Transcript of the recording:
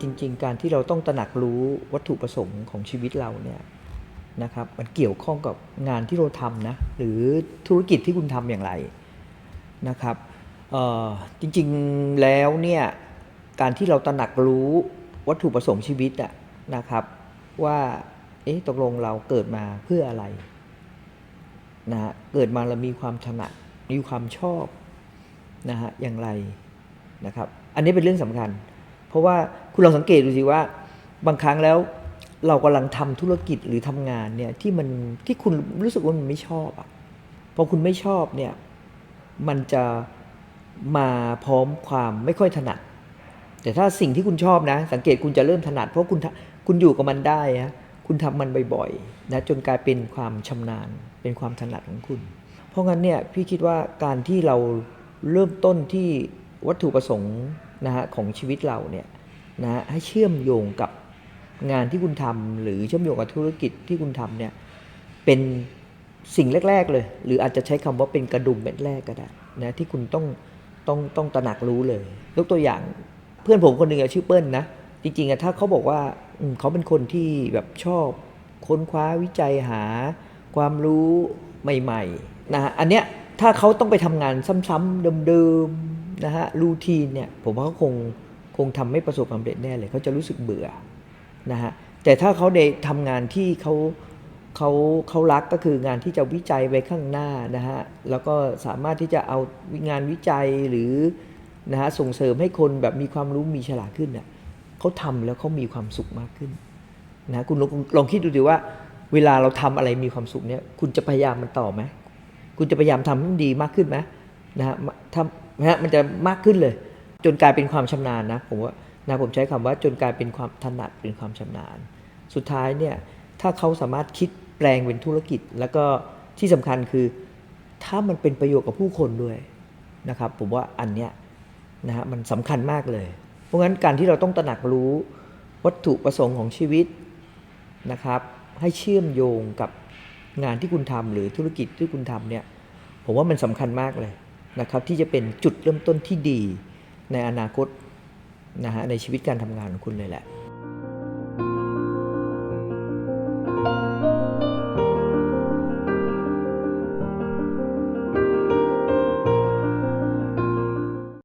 จริง ๆ การที่เราต้องตระหนักรู้วัตถุประสงค์ของชีวิตเราเนี่ยนะครับมันเกี่ยวข้องกับงานที่เราทำนะหรือธุรกิจที่คุณทำอย่างไรนะครับจริงๆแล้วเนี่ยการที่เราตระหนักรู้วัตถุประสงค์ชีวิตอะนะครับว่าเอ๊ะตกลงเราเกิดมาเพื่ออะไรนะฮะเกิดมาเรามีความถนัดมีความชอบนะฮะอย่างไรนะครับ อันนี้เป็นเรื่องสำคัญ ราะว่าคุณลองสังเกตดูสิว่า บางครั้งแล้วเรากำลังทำธุรกิจหรือทำงานเนี่ยที่มันที่คุณรู้สึกว่ามันไม่ชอบอะพอคุณไม่ชอบเนี่ยมันจะมาพร้อมความไม่ค่อยถนัด แต่ถ้าสิ่งที่คุณชอบนะ สังเกตคุณจะเริ่มถนัด เพราะคุณคุณอยู่กับมันได้ฮะคุณทำมันบ่อยๆนะจนกลายเป็นความชำนาญ เป็นความถนัดของคุณ เพราะงั้นเนี่ยพี่คิดว่าการที่เราเริ่มต้นที่วัตถุประสงค์ นะฮะของชีวิตเราเนี่ยนะฮะให้เชื่อมโยงกับงานที่คุณทำหรือเชื่อมโยงกับธุรกิจที่คุณทำเนี่ยเป็นสิ่งแรก ๆ เลย หรืออาจจะใช้คำว่าเป็นกระดุมเม็ดแรกก็ได้นะที่คุณต้องต้องต้องตระหนักรู้เลยยกตัวอย่างเพื่อนผมคนหนึ่งอะชื่อเปิ้ลนะจริงๆอะถ้าเขาบอกว่าเขาเป็นคนที่แบบชอบค้นคว้าวิจัยหาความรู้ใหม่ๆนะฮะอันเนี้ยถ้าเขาต้องไปทำงานซ้ำๆเดิมๆ นะฮะรูทีนเนี่ยผมว่าเขาคงคงทำไม่ประสบความสำเร็จแน่เลยเขาจะรู้สึกเบื่อนะฮะแต่ถ้าเขาได้ทำงานที่เขาเขาเขารักก็คืองานที่จะวิจัยไว้ข้างหน้านะฮะแล้วก็สามารถที่จะเอางานวิจัยหรือนะฮะส่งเสริมให้คนแบบมีความรู้มีฉลาดขึ้นเน่ยเขาทำแล้วเขามีความสุขมากขึ้นนะคุณลองลองคิดดูดิว่า เวลาเราทำอะไรมีความสุขเนี่ยคุณจะพยายามมันต่อไหมคุณจะพยายามทำให้มันดีมากขึ้นไหม นะฮะทำนะฮะมันจะมากขึ้นเลย จนกลายเป็นความชำนาญนะผมว่านะผมใช้คำว่าจนกลายเป็นความถนัดเป็นความชำนาญ สุดท้ายเนี่ยถ้าเขาสามารถคิดแปลงเป็นธุรกิจ แล้วก็ที่สำคัญคือ ถ้ามันเป็นประโยชน์กับผู้คนด้วยนะครับผมว่าอันเนี้ยนะฮะมันสำคัญมากเลย เพราะงั้นการที่เราต้องตระหนักรู้วัตถุประสงค์ของชีวิตนะครับ ให้เชื่อมโยงกับงานที่คุณทำหรือธุรกิจที่คุณทำเนี่ยผมว่ามันสำคัญมากเลย นะครับที่จะเป็นจุดเริ่มต้นที่ดีในอนาคตนะฮะในชีวิตการทำงานของคุณเลยแหละ